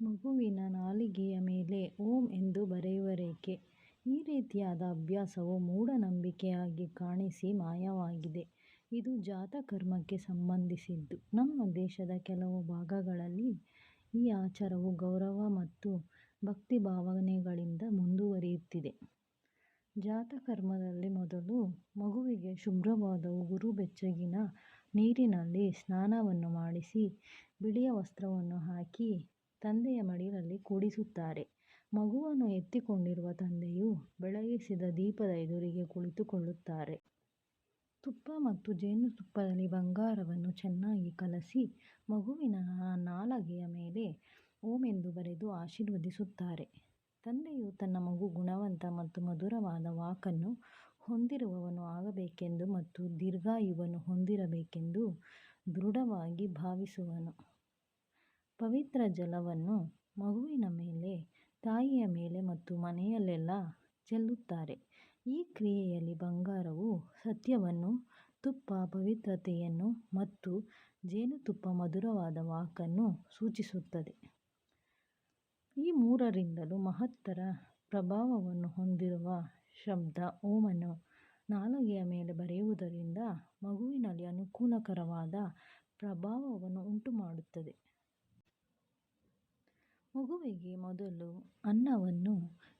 ಮಗುವಿನ ನಾಲಿಗೆಯ ಮೇಲೆ ಓಂ ಎಂದು ಬರೆಯುವ ರೇಖೆ. ಈ ರೀತಿಯಾದ ಅಭ್ಯಾಸವು ಮೂಢನಂಬಿಕೆಯಾಗಿ ಕಾಣಿಸಿ ಮಾಯವಾಗಿದೆ. ಇದು ಜಾತಕರ್ಮಕ್ಕೆ ಸಂಬಂಧಿಸಿದ್ದು. ನಮ್ಮ ದೇಶದ ಕೆಲವು ಭಾಗಗಳಲ್ಲಿ ಈ ಆಚಾರವು ಗೌರವ ಮತ್ತು ಭಕ್ತಿ ಭಾವನೆಗಳಿಂದ ಮುಂದುವರಿಯುತ್ತಿದೆ. ಜಾತಕರ್ಮದಲ್ಲಿ ಮೊದಲು ಮಗುವಿಗೆ ಶುಭ್ರವಾದ ಉಗುರು ಬೆಚ್ಚಗಿನ ನೀರಿನಲ್ಲಿ ಸ್ನಾನವನ್ನು ಮಾಡಿಸಿ, ಬಿಳಿಯ ವಸ್ತ್ರವನ್ನು ಹಾಕಿ ತಂದೆಯ ಮಡಿಲಲ್ಲಿ ಕೂಡಿಸುತ್ತಾರೆ. ಮಗುವನ್ನು ಎತ್ತಿಕೊಂಡಿರುವ ತಂದೆಯು ಬೆಳಗಿಸಿದ ದೀಪದ ಎದುರಿಗೆ ಕುಳಿತುಕೊಳ್ಳುತ್ತಾರೆ. ತುಪ್ಪ ಮತ್ತು ಜೇನುತುಪ್ಪದಲ್ಲಿ ಬಂಗಾರವನ್ನು ಚೆನ್ನಾಗಿ ಕಲಸಿ ಮಗುವಿನ ನಾಲಗೆಯ ಮೇಲೆ ಓಂ ಎಂದು ಬರೆದು ಆಶೀರ್ವದಿಸುತ್ತಾರೆ. ತಂದೆಯು ತನ್ನ ಮಗು ಗುಣವಂತ ಮತ್ತು ಮಧುರವಾದ ವಾಕನ್ನು ಹೊಂದಿರುವವನು ಆಗಬೇಕೆಂದು ಮತ್ತು ದೀರ್ಘಾಯುವನ್ನು ಹೊಂದಿರಬೇಕೆಂದು ದೃಢವಾಗಿ ಭಾವಿಸುವನು. ಪವಿತ್ರ ಜಲವನ್ನು ಮಗುವಿನ ಮೇಲೆ, ತಾಯಿಯ ಮೇಲೆ ಮತ್ತು ಮನೆಯಲ್ಲೆಲ್ಲ ಚೆಲ್ಲುತ್ತಾರೆ. ಈ ಕ್ರಿಯೆಯಲ್ಲಿ ಬಂಗಾರವು ಸತ್ಯವನ್ನು, ತುಪ್ಪ ಪವಿತ್ರತೆಯನ್ನು ಮತ್ತು ಜೇನುತುಪ್ಪ ಮಧುರವಾದ ವಾಕನ್ನು ಸೂಚಿಸುತ್ತದೆ. ಈ ಮೂರರಿಂದಲೂ ಮಹತ್ತರ ಪ್ರಭಾವವನ್ನು ಹೊಂದಿರುವ ಶಬ್ದ ಓಮನ್ನು ನಾಲಗೆಯ ಮೇಲೆ ಬರೆಯುವುದರಿಂದ ಮಗುವಿನಲ್ಲಿ ಅನುಕೂಲಕರವಾದ ಪ್ರಭಾವವನ್ನು ಉಂಟುಮಾಡುತ್ತದೆ. ಮಗುವಿಗೆ ಮೊದಲು ಅನ್ನವನ್ನು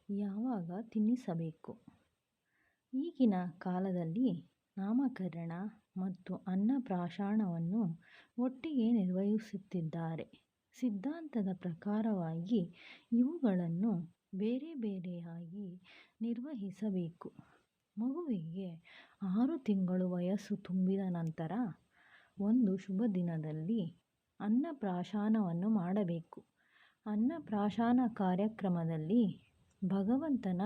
ಯಾವಾಗ ತಿನ್ನಿಸಬೇಕು. ಈಗಿನ ಕಾಲದಲ್ಲಿ ನಾಮಕರಣ ಮತ್ತು ಅನ್ನಪ್ರಾಶನವನ್ನು ಒಟ್ಟಿಗೆ ನಿರ್ವಹಿಸುತ್ತಿದ್ದಾರೆ. ಸಿದ್ಧಾಂತದ ಪ್ರಕಾರವಾಗಿ ಇವುಗಳನ್ನು ಬೇರೆ ಬೇರೆಯಾಗಿ ನಿರ್ವಹಿಸಬೇಕು. ಮಗುವಿಗೆ ಆರು ತಿಂಗಳು ವಯಸ್ಸು ತುಂಬಿದ ನಂತರ ಒಂದು ಶುಭದಿನದಲ್ಲಿ ಅನ್ನಪ್ರಾಶನವನ್ನು ಮಾಡಬೇಕು. ಅನ್ನಪ್ರಾಶನ ಕಾರ್ಯಕ್ರಮದಲ್ಲಿ ಭಗವಂತನ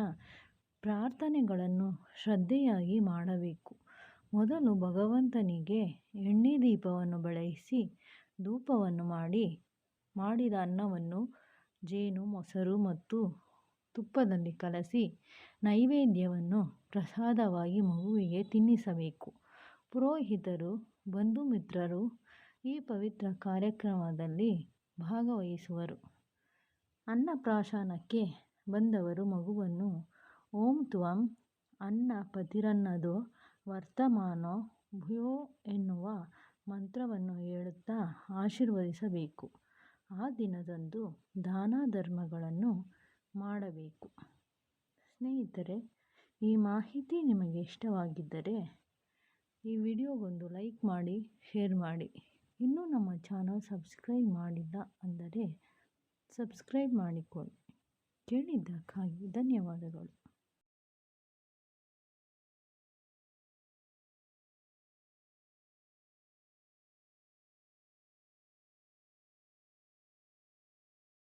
ಪ್ರಾರ್ಥನೆಗಳನ್ನು ಶ್ರದ್ಧೆಯಾಗಿ ಮಾಡಬೇಕು. ಮೊದಲು ಭಗವಂತನಿಗೆ ಎಣ್ಣೆ ದೀಪವನ್ನು ಬೆಳಗಿಸಿ ಧೂಪವನ್ನು ಮಾಡಿ ಮಾಡಿದ ಅನ್ನವನ್ನು ಜೇನು, ಮೊಸರು ಮತ್ತು ತುಪ್ಪದಲ್ಲಿ ಕಲಸಿ ನೈವೇದ್ಯವನ್ನು ಪ್ರಸಾದವಾಗಿ ಮಗುವಿಗೆ ತಿನ್ನಿಸಬೇಕು. ಪುರೋಹಿತರು, ಬಂಧುಮಿತ್ರರು ಈ ಪವಿತ್ರ ಕಾರ್ಯಕ್ರಮದಲ್ಲಿ ಭಾಗವಹಿಸುವರು. ಅನ್ನಪ್ರಾಶನಕ್ಕೆ ಬಂದವರು ಮಗುವನ್ನು ಓಂ ತ್ವಂ ಅನ್ನ ಪತಿರನ್ನದೋ ವರ್ತಮಾನೋ ಭ್ಯೋ ಎನ್ನುವ ಮಂತ್ರವನ್ನು ಹೇಳುತ್ತಾ ಆಶೀರ್ವದಿಸಬೇಕು. ಆ ದಿನದಂದು ದಾನ ಧರ್ಮಗಳನ್ನು ಮಾಡಬೇಕು. ಸ್ನೇಹಿತರೆ, ಈ ಮಾಹಿತಿ ನಿಮಗೆ ಇಷ್ಟವಾಗಿದ್ದರೆ ಈ ವಿಡಿಯೋಗೊಂದು ಲೈಕ್ ಮಾಡಿ, ಶೇರ್ ಮಾಡಿ. ಇನ್ನೂ ನಮ್ಮ ಚಾನಲ್ ಸಬ್ಸ್ಕ್ರೈಬ್ ಮಾಡಿಲ್ಲ ಅಂದರೆ ಸಬ್ಸ್ಕ್ರೈಬ್ ಮಾಡಿಕೊಳ್ಳಿ. ಕೇಳಿದ್ದಕ್ಕಾಗಿ ಧನ್ಯವಾದಗಳು.